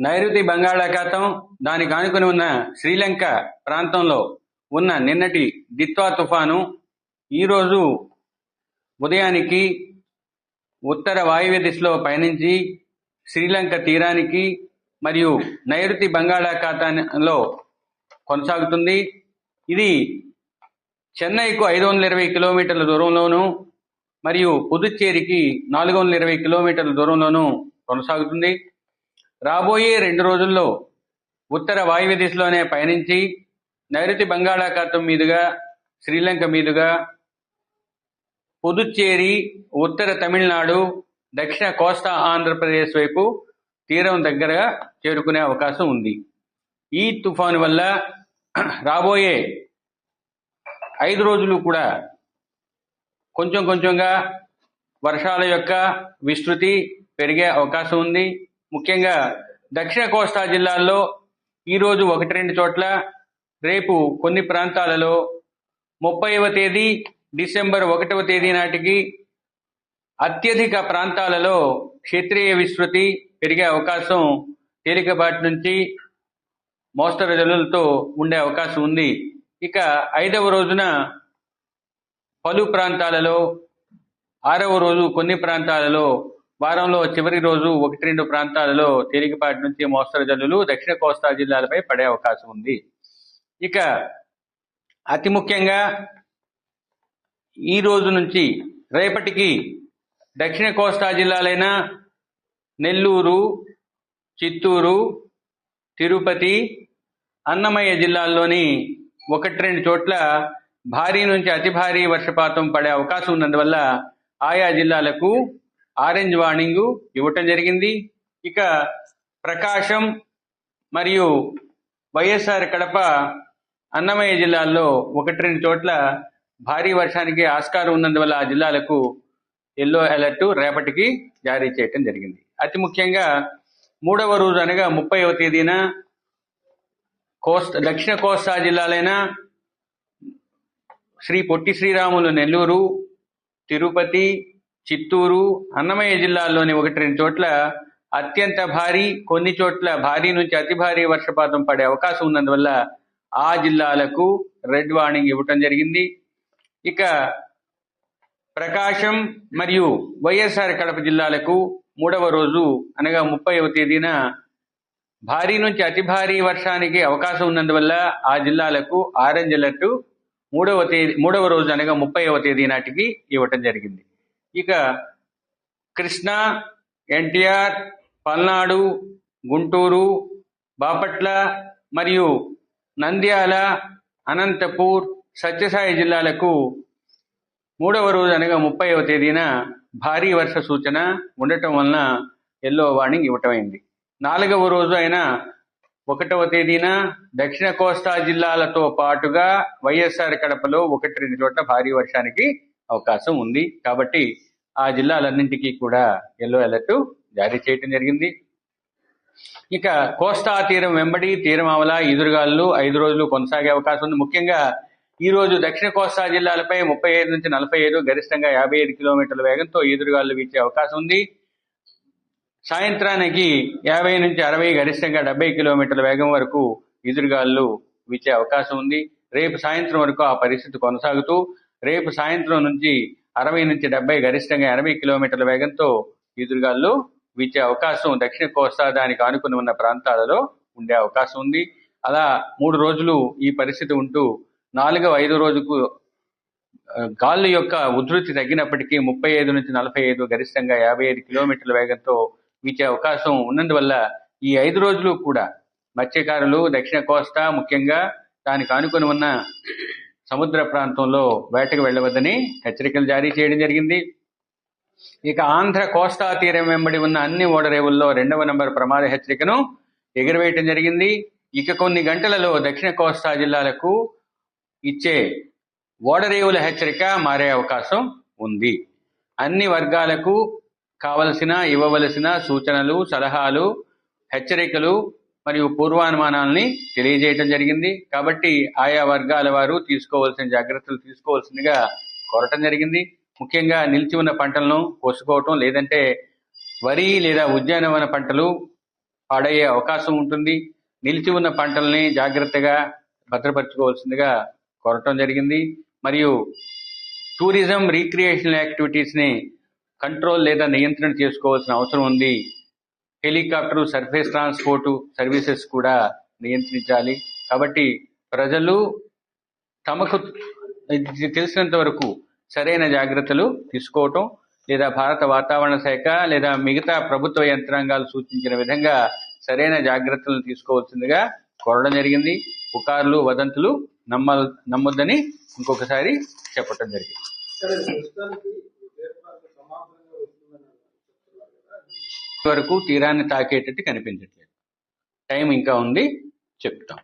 నైరుతి బంగాళాఖాతం దానికి ఆనుకుని ఉన్న శ్రీలంక ప్రాంతంలో ఉన్న నిన్నటి దిత్వా తుఫాను ఈరోజు ఉదయానికి ఉత్తర వాయువ్య దిశలో పయనించి శ్రీలంక తీరానికి మరియు నైరుతి బంగాళాఖాతంలో కొనసాగుతుంది. ఇది చెన్నైకు ఐదు వందల ఇరవై కిలోమీటర్ల దూరంలోను మరియు పుదుచ్చేరికి నాలుగు వందల ఇరవై కిలోమీటర్ల దూరంలోను కొనసాగుతుంది. రాబోయే రెండు రోజుల్లో ఉత్తర వాయువ్య దిశలోనే పయనించి నైరుతి బంగాళాఖాతం మీదుగా శ్రీలంక మీదుగా పుదుచ్చేరి ఉత్తర తమిళనాడు దక్షిణ కోస్తా ఆంధ్రప్రదేశ్ వైపు తీరం దగ్గరగా చేరుకునే అవకాశం ఉంది. ఈ తుఫాను వల్ల రాబోయే ఐదు రోజులు కూడా కొంచెం కొంచెంగా వర్షాల యొక్క విస్తృతి పెరిగే అవకాశం ఉంది. ముఖ్యంగా దక్షిణ కోస్తా జిల్లాల్లో ఈరోజు ఒకటి రెండు చోట్ల రేపు కొన్ని ప్రాంతాలలో ముప్పైవ తేదీ డిసెంబర్ ఒకటవ తేదీ నాటికి అత్యధిక ప్రాంతాలలో క్షేత్రీయ విస్తృతి పెరిగే అవకాశం తేలికపాటి నుంచి మోస్తరు జల్లులతో ఉండే అవకాశం ఉంది. ఇక ఐదవ రోజున పలు ప్రాంతాలలో ఆరవ రోజు కొన్ని ప్రాంతాలలో వారంలో చివరి రోజు ఒకటి రెండు ప్రాంతాలలో తేలికపాటి నుంచి మోస్తరు జల్లులు దక్షిణ కోస్తా జిల్లాలపై పడే అవకాశం ఉంది. ఇక అతి ముఖ్యంగా ఈ రోజు నుంచి రేపటికి దక్షిణ కోస్తా జిల్లాలైన నెల్లూరు చిత్తూరు తిరుపతి అన్నమయ్య జిల్లాల్లోని ఒకటి రెండు చోట్ల భారీ నుంచి అతి భారీ వర్షపాతం పడే అవకాశం ఉన్నందువల్ల ఆయా జిల్లాలకు ఆరెంజ్ వార్నింగ్ ఇవ్వటం జరిగింది. ఇక ప్రకాశం మరియు వైఎస్ఆర్ కడప అన్నమయ్య జిల్లాల్లో ఒకటి రెండు చోట్ల భారీ వర్షానికి ఆస్కారం ఉన్నందువల్ల ఆ జిల్లాలకు ఎల్లో అలర్ట్ రేపటికి జారీ చేయటం జరిగింది. అతి ముఖ్యంగా మూడవ రోజు అనగా ముప్పైవ తేదీన కోస్ట్ దక్షిణ కోస్తా జిల్లాలైన శ్రీ పొట్టి శ్రీరాములు నెల్లూరు తిరుపతి చిత్తూరు అన్నమయ్య జిల్లాల్లోని ఒకటి రెండు చోట్ల అత్యంత భారీ కొన్ని చోట్ల భారీ నుంచి అతి భారీ వర్షపాతం పడే అవకాశం ఉన్నందువల్ల ఆ జిల్లాలకు రెడ్ వార్నింగ్ ఇవ్వటం జరిగింది. ఇక ప్రకాశం మరియు వైఎస్ఆర్ కడప జిల్లాలకు మూడవ రోజు అనగా ముప్పైవ తేదీన భారీ నుంచి అతి భారీ వర్షానికి అవకాశం ఉన్నందువల్ల ఆ జిల్లాలకు ఆరెంజ్ అలర్ట్ మూడవ తేదీ మూడవ రోజు అనగా ముప్పైవ తేదీ నాటికి ఇవ్వటం జరిగింది. ఇక కృష్ణా ఎన్టీఆర్ పల్నాడు గుంటూరు బాపట్ల మరియు నంద్యాల అనంతపూర్ సత్యసాయి జిల్లాలకు మూడవ రోజు అనగా ముప్పైవ తేదీన భారీ వర్ష సూచన ఉండటం వలన ఎల్లో వార్నింగ్ ఇవ్వటమైంది. నాలుగవ రోజు అయిన ఒకటవ తేదీన దక్షిణ కోస్తా జిల్లాలతో పాటుగా వైఎస్ఆర్ కడపలో ఒకటి రెండు చోట్ల భారీ వర్షానికి అవకాశం ఉంది. కాబట్టి ఆ జిల్లాలన్నింటికీ కూడా ఎల్లో అలర్ట్ జారీ చేయటం జరిగింది. ఇక కోస్తా తీరం వెంబడి తీరం అవల ఎదురుగాలు ఐదు రోజులు కొనసాగే అవకాశం ఉంది. ముఖ్యంగా ఈ రోజు దక్షిణ కోస్తా జిల్లాలపై ముప్పై ఐదు నుంచి నలభై ఐదు గరిష్టంగా యాభై ఐదు కిలోమీటర్ల వేగంతో ఎదురుగాలు వీచే అవకాశం ఉంది. సాయంత్రానికి యాభై నుంచి అరవై గరిష్టంగా డెబ్బై కిలోమీటర్ల వేగం వరకు ఎదురుగాలు వీచే అవకాశం ఉంది. రేపు సాయంత్రం వరకు ఆ పరిస్థితి కొనసాగుతూ రేపు సాయంత్రం నుంచి అరవై నుంచి డెబ్బై గరిష్టంగా ఎనభై కిలోమీటర్ల వేగంతో ఈదురుగాలు వీచే అవకాశం దక్షిణ కోస్తా దానికి ఆనుకుని ఉన్న ప్రాంతాలలో ఉండే అవకాశం ఉంది. అలా మూడు రోజులు ఈ పరిస్థితి ఉంటూ నాలుగవ ఐదు రోజుకు గాలి యొక్క ఉధృతి తగ్గినప్పటికీ ముప్పై ఐదు నుంచి నలభై ఐదు గరిష్టంగా యాభై ఐదు కిలోమీటర్ల వేగంతో వీచే అవకాశం ఉన్నందువల్ల ఈ ఐదు రోజులు కూడా మత్స్యకారులు దక్షిణ కోస్తా ముఖ్యంగా దానికి ఆనుకుని ఉన్న సముద్ర ప్రాంతంలో వేటకు వెళ్ళవద్దని హెచ్చరికలు జారీ చేయడం జరిగింది. ఇక ఆంధ్ర కోస్తా తీరం వెంబడి ఉన్న అన్ని ఓడరేవుల్లో రెండవ నంబర్ ప్రమాద హెచ్చరికను ఎగురవేయటం జరిగింది. ఇక కొన్ని గంటలలో దక్షిణ కోస్తా జిల్లాలకు ఇచ్చే ఓడరేవుల హెచ్చరిక మారే అవకాశం ఉంది. అన్ని వర్గాలకు కావలసిన ఇవ్వవలసిన సూచనలు సలహాలు హెచ్చరికలు మరియు పూర్వానుమానాలని తెలియజేయటం జరిగింది. కాబట్టి ఆయా వర్గాల వారు తీసుకోవాల్సిన జాగ్రత్తలు తీసుకోవాల్సిందిగా కోరటం జరిగింది. ముఖ్యంగా నిలిచి ఉన్న పంటలను కోసుకోవటం లేదంటే వరి లేదా ఉద్యానవన పంటలు పాడయ్యే అవకాశం ఉంటుంది. నిలిచి ఉన్న పంటల్ని జాగ్రత్తగా భద్రపరచుకోవాల్సిందిగా కోరటం జరిగింది. మరియు టూరిజం రీక్రియేషనల్ యాక్టివిటీస్ని కంట్రోల్ లేదా నియంత్రణ చేసుకోవాల్సిన అవసరం ఉంది. హెలికాప్టర్ సర్ఫేస్ ట్రాన్స్పోర్ట్ సర్వీసెస్ కూడా నియంత్రించాలి. కాబట్టి ప్రజలు తమకు ఇది తెలిసినంత వరకు సరైన జాగ్రత్తలు తీసుకోవటం లేదా భారత వాతావరణ శాఖ లేదా మిగతా ప్రభుత్వ యంత్రాంగాలు సూచించిన విధంగా సరైన జాగ్రత్తలు తీసుకోవాల్సిందిగా కోరడం జరిగింది. పుకార్లు వదంతులు నమ్మ నమ్మొద్దని ఇంకొకసారి చెప్పటం జరిగింది. వరకు తీరాన్ని తాకేటట్టు కనిపించట్లేదు. టైం ఇంకా ఉంది చెప్తాం.